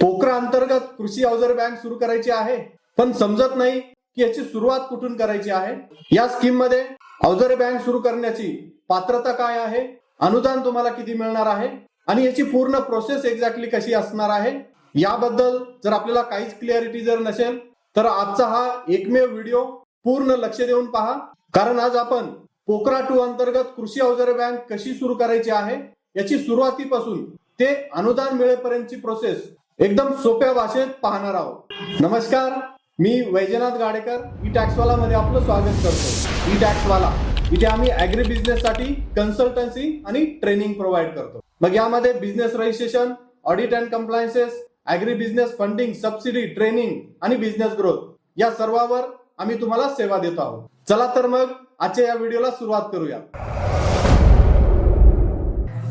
पोकरा अंतर्गत कृषी अवजार बँक सुरू करायची आहे. पण समजत नाही की याची सुरुवात कुठून करायची आहे. या स्कीममध्ये अवजार बँक सुरू करण्याची पात्रता काय आहे? अनुदान तुम्हाला किती मिळणार आहे? आणि याची पूर्ण प्रोसेस एक्झॅक्टली कशी असणार आहे? याबद्दल जर आपल्याला काहीच क्लिअरिटी जर नसेल तर आजचा हा एकमेव व्हिडिओ पूर्ण लक्ष देऊन पहा. कारण आज आपण पोकरा टू अंतर्गत कृषी अवजार बँक कशी सुरू करायची आहे याची सुरुवातीपासून ते अनुदान मिळेपर्यंतची प्रोसेस एकदम सोप्या भाषेत पाहणार आहोत. नमस्कार मी वैजनाथ गाडेकर ई टॅक्सवाला मध्ये आपलं स्वागत करतो. ई टॅक्सवाला इथे आम्ही अॅग्री बिझनेस साठी कन्सल्टन्सी आणि ट्रेनिंग प्रोव्हाइड करतो. मग यामध्ये business registration audit and compliances agri business funding subsidy training आणि बिझनेस ग्रोथ या सर्वावर आम्ही तुम्हाला सेवा देतो आहोत. चला तर मग आजच्या या व्हिडिओला सुरुवात करूया.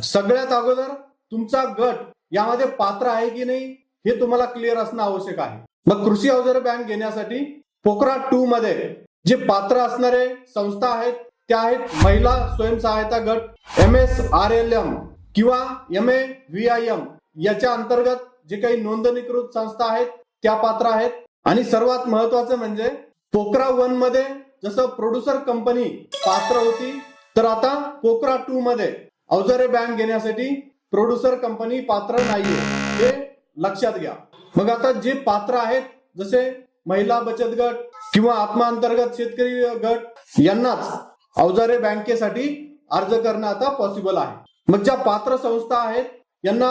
सगळ्यात अगोदर तुमचा गट यामध्ये पात्र आहे की नाही हे तुम्हाला क्लिअर असणं आवश्यक आहे. मग कृषी अवजार बँक घेण्यासाठी पोखरा टू मध्ये जे पात्र असणारे संस्था आहेत त्या आहेत महिला स्वयंसहायता गट M S R L M किंवा M A V I M याच्या अंतर्गत जे काही नोंदणीकृत संस्था आहेत त्या पात्र आहेत. आणि सर्वात महत्वाचं म्हणजे पोखरा वनमध्ये जसं प्रोड्युसर कंपनी पात्र होती तर आता पोखरा टू मध्ये अवजारे बँक घेण्यासाठी प्रोड्युसर कंपनी पात्र नाहीये हे लक्षात घ्या. मग आता जे पात्र आहेत जसे महिला बचत गट किंवा आत्मा अंतर्गत शेतकरी गट यांनाच अवजारे बँकेसाठी अर्ज करणं आता पॉसिबल आहे. मग ज्या पात्र संस्था आहेत यांना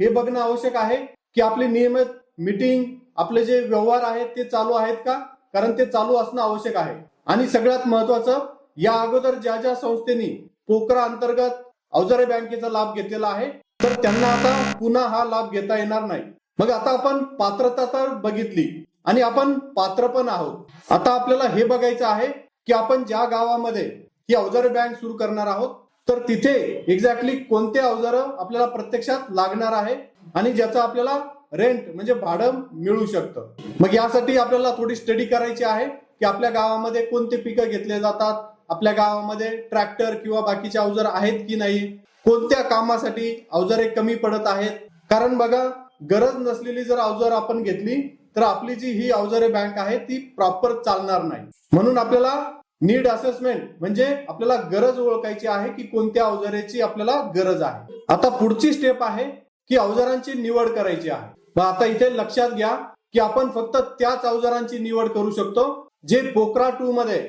हे बघणं आवश्यक आहे की आपली नियमित मीटिंग आपले जे व्यवहार आहेत ते चालू आहेत का? कारण ते चालू असणं आवश्यक आहे. आणि सगळ्यात महत्वाचं या अगोदर ज्या ज्या संस्थेनी पोकरा अंतर्गत अवजारे बँकेचा लाभ घेतलेला आहे. तर त्यांना आता पुन्हा हा लाभ घेता येणार नाही. मग आता आपण पात्रता तर बघितली आणि आपण पात्र पण आहोत. आता आपल्याला हे बघायचं आहे की आपण ज्या गावामध्ये ही अवजारे बँक सुरू करणार आहोत तर तिथे एक्झॅक्टली कोणते अवजार आपल्याला प्रत्यक्षात लागणार आहे आणि ज्याचं आपल्याला रेंट म्हणजे भाडं मिळू शकतं. मग यासाठी आपल्याला थोडी स्टडी करायची आहे की आपल्या गावामध्ये कोणते पिकं घेतले जातात आपल्या गावामध्ये ट्रॅक्टर किंवा बाकीचे अवजार आहेत की नाही कोणत्या कामासाठी अवजारे कमी पडत आहेत? कारण बघा गरज नसलेली जर अवजार आपण घेतली तर आपली जी ही अवजारे बँक आहे ती प्रॉपर चालणार नाही. म्हणून आपल्याला नीड असेसमेंट म्हणजे आपल्याला गरज ओळखायची आहे की कोणत्या अवजाराची आपल्याला गरज आहे. आता पुढची स्टेप आहे की अवजारांची निवड करायची आहे. मग आता इथे लक्षात घ्या की आपण फक्त त्याच अवजारांची निवड करू शकतो जे पोकरा टू मध्ये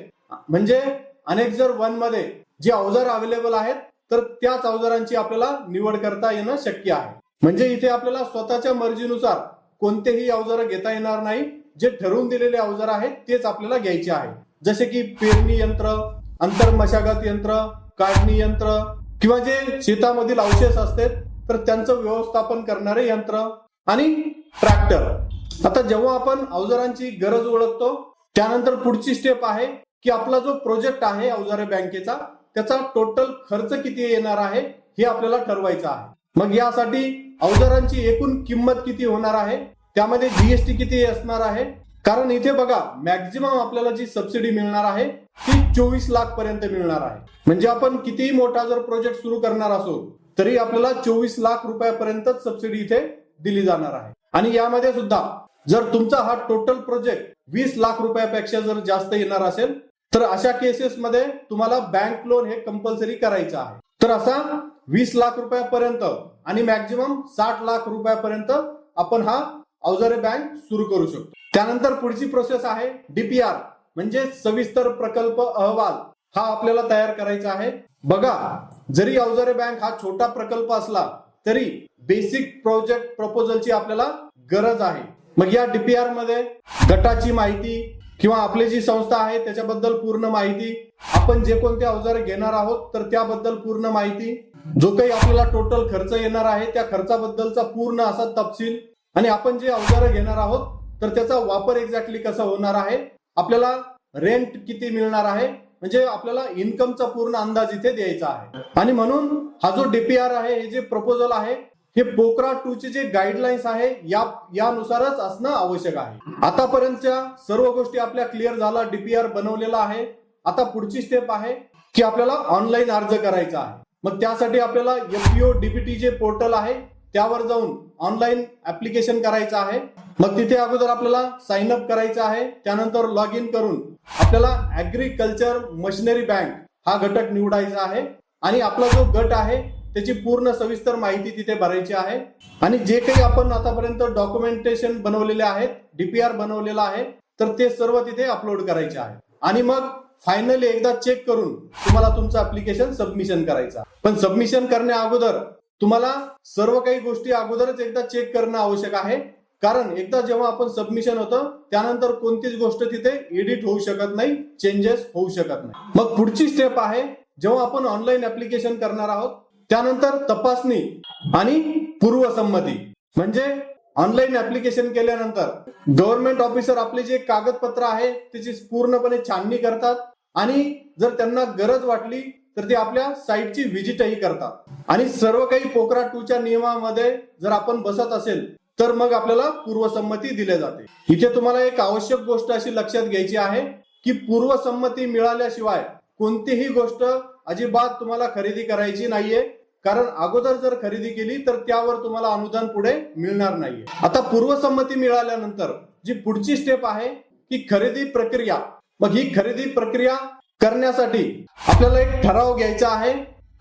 म्हणजे अनेक जर वनमध्ये जे अवजार अवेलेबल आहेत तर त्याच अवजारांची आपल्याला निवड करता येणं शक्य आहे. म्हणजे इथे आपल्याला स्वतःच्या मर्जीनुसार कोणतेही अवजार घेता येणार नाही. जे ठरवून दिलेले अवजार आहेत तेच आपल्याला घ्यायचे आहे. जसे की पेरणी यंत्र अंतर मशागत यंत्र काढणी यंत्र किंवा जे शेतामधील अवशेष असतात तर त्यांचं व्यवस्थापन करणारे यंत्र आणि ट्रॅक्टर आता जेव्हा आपण अवजारांची गरज ओळखतो त्यानंतर पुढची स्टेप आहे की आपला जो प्रोजेक्ट आहे अवजारे बँकेचा त्याचा टोटल खर्च किती येणार आहे हे आपल्याला ठरवायचं आहे. मग यासाठी अवजारांची एकूण किंमत किती होणार आहे त्यामध्ये जीएसटी किती असणार आहे? कारण इथे बघा मॅक्झिमम आपल्याला जी सबसिडी मिळणार आहे ती चोवीस लाख पर्यंत मिळणार आहे. म्हणजे आपण कितीही मोठा जर प्रोजेक्ट सुरू करणार असो तरी आपल्याला चोवीस लाख रुपयापर्यंत सबसिडी इथे दिली जाणार आहे. आणि यामध्ये सुद्धा जर तुमचा हा टोटल प्रोजेक्ट वीस लाख रुपयापेक्षा जर जास्त येणार असेल तर अशा केसेसमध्ये तुम्हाला बँक लोन हे कंपल्सरी करायचं आहे. तर असा वीस लाख रुपयापर्यंत आणि मॅक्झिमम साठ लाख रुपयापर्यंत आपण हा अवजारे बँक सुरू करू शकतो. त्यानंतर पुढची प्रोसेस आहे डीपीआर म्हणजे सविस्तर प्रकल्प अहवाल. हा आपल्याला तयार करायचा आहे. बघा जरी अवजारे बँक हा छोटा प्रकल्प असला तरी बेसिक प्रोजेक्ट प्रपोजलची आपल्याला गरज आहे. मग या डीपीआरमध्ये गटाची माहिती किंवा आपली जी संस्था आहे त्याच्याबद्दल पूर्ण माहिती आपण जे कोणते अवजारे घेणार आहोत तर त्याबद्दल पूर्ण माहिती. जो काही आपल्याला टोटल खर्च येणार आहे त्या खर्चाबद्दलचा पूर्ण असा तपशील आणि आपण जे अवजार घेणार आहोत तर त्याचा वापर एक्झॅक्टली कसा होणार आहे आपल्याला रेंट किती मिळणार आहे म्हणजे आपल्याला इन्कमचा पूर्ण अंदाज इथे द्यायचा आहे. आणि म्हणून हा जो डीपीआर आहे हे जे प्रपोजल आहे हे पोकरा टू चे जे गाईडलाईन्स आहे या यानुसारच असणं आवश्यक आहे. आतापर्यंतच्या सर्व गोष्टी आपल्या क्लिअर झाला डीपीआर बनवलेला आहे. आता पुढची स्टेप आहे की आपल्याला ऑनलाईन अर्ज करायचा आहे. मग त्यासाठी आपल्याला एफपीओ डीबीटी जे पोर्टल आहे त्यावर जाऊन ऑनलाईन ऍप्लिकेशन करायचं आहे. मग तिथे अगोदर आपल्याला साइन अप करायचं आहे. त्यानंतर लॉग इन करून आपल्याला ऍग्रिकल्चर मशिनरी बँक हा घटक निवडायचा आहे. आणि आपला जो गट आहे त्याची पूर्ण सविस्तर माहिती तिथे भरायची आहे. आणि जे काही आपण आतापर्यंत डॉक्युमेंटेशन बनवलेले आहेत डीपीआर बनवलेला आहे तर ते सर्व तिथे अपलोड करायचे आहे. आणि मग फायनली एकदा चेक करून तुम्हाला तुमचं अप्लिकेशन सबमिशन करायचं पण सबमिशन करण्या अगोदर तुम्हाला सर्व काही गोष्टी अगोदरच एकदा चेक करणं आवश्यक आहे. कारण एकदा जेव्हा आपण सबमिशन होतं त्यानंतर कोणतीच गोष्ट तिथे एडिट होऊ शकत नाही चेंजेस होऊ शकत नाही. मग पुढची स्टेप आहे जेव्हा आपण ऑनलाईन ऍप्लिकेशन करणार आहोत त्यानंतर तपासणी आणि पूर्वसंमती. म्हणजे ऑनलाईन ऍप्लिकेशन केल्यानंतर गव्हर्नमेंट ऑफिसर आपले जे कागदपत्र आहे त्याची पूर्णपणे छाननी करतात आणि जर त्यांना गरज वाटली तर ते आपल्या साईटची व्हिजिटही करतात. आणि सर्व काही पोकरा टूच्या नियमामध्ये जर आपण बसत असेल तर मग आपल्याला पूर्वसंमती दिल्या जाते. इथे तुम्हाला एक आवश्यक गोष्ट अशी लक्षात घ्यायची आहे की पूर्वसंमती मिळाल्याशिवाय कोणतीही गोष्ट अजिबात तुम्हाला खरेदी करायची नाहीये. कारण अगोदर जर खरेदी केली तर त्यावर तुम्हाला अनुदान पुढे मिळणार नाहीये. आता पूर्वसंमती मिळाल्यानंतर जी पुढची स्टेप आहे की खरेदी प्रक्रिया. मग ही खरेदी प्रक्रिया करण्यासाठी आपल्याला एक ठराव घ्यायचा आहे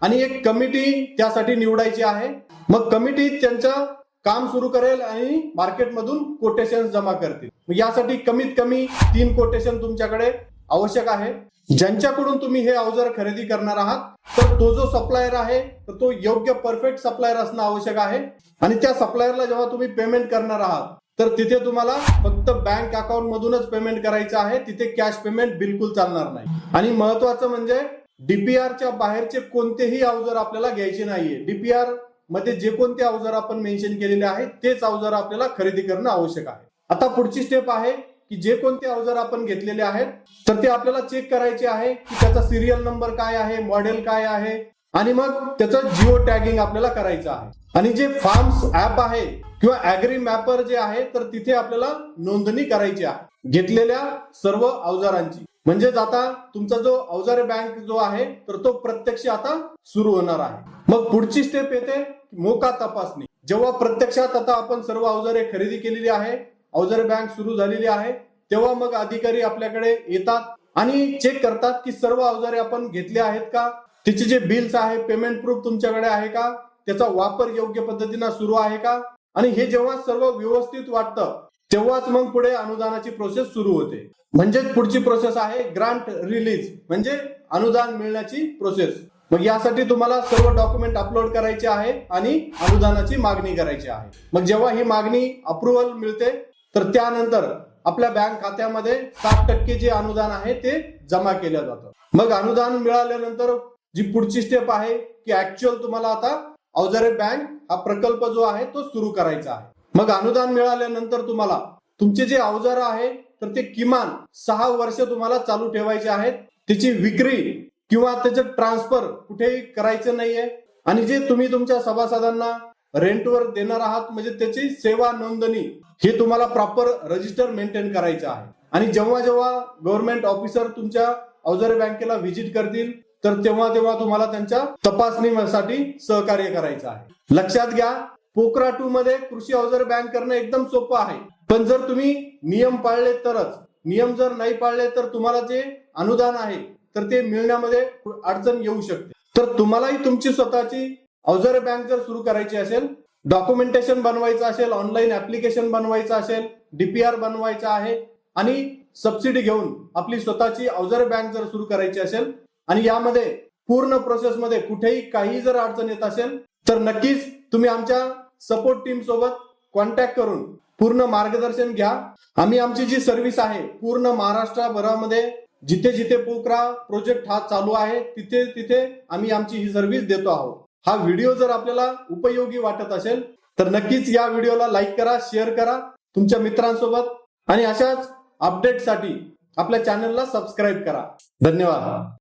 आणि एक कमिटी त्यासाठी निवडायची आहे. मग कमिटी त्यांचं काम सुरू करेल आणि मार्केटमधून कोटेशन जमा करतील. यासाठी कमीत कमी तीन कोटेशन तुमच्याकडे आवश्यक आहे ज्यांच्याकडून तुम्ही हे अवजार खरेदी करणार आहात तर तो जो सप्लायर आहे तर तो योग्य परफेक्ट सप्लायर असणं आवश्यक आहे. आणि त्या सप्लायरला जेव्हा तुम्ही पेमेंट करणार आहात तर तिथे तुम्हाला फक्त बँक अकाउंट मधूनच पेमेंट करायचं आहे. तिथे कॅश पेमेंट बिलकुल चालणार नाही. आणि महत्वाचं म्हणजे डीपीआरच्या बाहेरचे कोणतेही अवजार आपल्याला घ्यायचे नाहीये. डीपीआरमध्ये जे कोणते अवजार आपण मेन्शन केलेले आहेत तेच अवजार आपल्याला खरेदी करणं आवश्यक आहे. आता पुढची स्टेप आहे की जे कोणते अवजार आपण घेतलेले आहेत तर ते आपल्याला चेक करायचे आहे की त्याचा सिरियल नंबर काय आहे मॉडेल काय आहे आणि मग त्याचं जिओ टॅगिंग आपल्याला करायचं आहे. आणि जे फार्म्स ऍप आहे किंवा अॅग्री मॅपर जे आहे तर तिथे आपल्याला नोंदणी करायची आहे. घेतलेल्या सर्व अवजारांची. म्हणजेच आता तुमचा जो अवजार बँक जो आहे तर तो प्रत्यक्ष आता सुरू होणार आहे. मग पुढची स्टेप येते मोका तपासणी. जेव्हा प्रत्यक्षात आता आपण सर्व अवजारे खरेदी केलेली आहे अवजारे बँक सुरू झालेली आहे तेव्हा मग अधिकारी आपल्याकडे येतात आणि चेक करतात की सर्व अवजारे आपण घेतले आहेत का? तिचे जे बिल्स आहे पेमेंट प्रूफ तुमच्याकडे आहे का? त्याचा वापर योग्य पद्धतीनं सुरू आहे का? आणि हे जेव्हा सर्व व्यवस्थित वाटतं तेव्हाच मग पुढे अनुदानाची प्रोसेस सुरू होते. म्हणजेच पुढची प्रोसेस आहे ग्रांट रिलीज म्हणजे अनुदान मिळण्याची प्रोसेस मग यासाठी तुम्हाला सर्व डॉक्युमेंट अपलोड करायचे आहे आणि अनुदानाची मागणी करायची आहे. मग जेव्हा ही मागणी अप्रुव्हल मिळते तर त्यानंतर आपल्या बँक खात्यामध्ये सात टक्के जे अनुदान आहे ते जमा केलं जातं. मग अनुदान मिळाल्यानंतर जी पुढची स्टेप आहे की ऍक्च्युअल तुम्हाला आता अवजारे बँक हा प्रकल्प जो आहे तो सुरू करायचा आहे. मग अनुदान मिळाल्यानंतर तुम्हाला तुमचे जे अवजार आहे तर ते किमान सहा वर्ष तुम्हाला चालू ठेवायचे आहेत. त्याची विक्री किंवा त्याचं ट्रान्सफर कुठेही करायचं नाहीये. आणि जे तुम्ही तुमच्या सभासदांना रेंटवर देणार आहात म्हणजे त्याची सेवा नोंदणी हे तुम्हाला प्रॉपर रजिस्टर मेंटेन करायचं आहे. आणि जेव्हा जेव्हा गव्हर्नमेंट ऑफिसर तुमच्या अवजारे बँकेला व्हिजिट करतील तर तेव्हा तेव्हा तुम्हाला त्यांच्या तपासणीसाठी सहकार्य करायचं आहे. लक्षात घ्या पोकरा टू मध्ये कृषी अवजार बँक करणं एकदम सोपं आहे. पण जर तुम्ही नियम पाळले तरच नियम जर नाही पाळले तर तुम्हाला जे अनुदान आहे तर ते मिळण्यामध्ये अडचण येऊ शकते. तर तुम्हालाही तुमची स्वतःची अवजर बँक जर सुरू करायची असेल डॉक्युमेंटेशन बनवायचं असेल ऑनलाईन ऍप्लिकेशन बनवायचं असेल डीपीआर बनवायचं आहे आणि सबसिडी घेऊन आपली स्वतःची अवजर बँक जर सुरू करायची असेल आणि यामध्ये पूर्ण प्रोसेसमध्ये कुठेही काही जर अडचण येत असेल तर नक्कीच तुम्ही आमच्या सपोर्ट टीम सोबत कॉन्टॅक्ट करून पूर्ण मार्गदर्शन घ्या. आम्ही आमची जी सर्व्हिस आहे पूर्ण महाराष्ट्रभरामध्ये जिथे जिथे पोकरा प्रोजेक्ट हा चालू आहे तिथे तिथे आम्ही आमची ही सर्व्हिस देतो आहोत. हा व्हिडिओ जर आपल्याला उपयोगी वाटत असेल तर नक्कीच या व्हिडिओला लाईक करा शेअर करा तुमच्या मित्रांसोबत आणि अशाच अपडेटसाठी आपल्या चॅनलला सबस्क्राईब करा. धन्यवाद.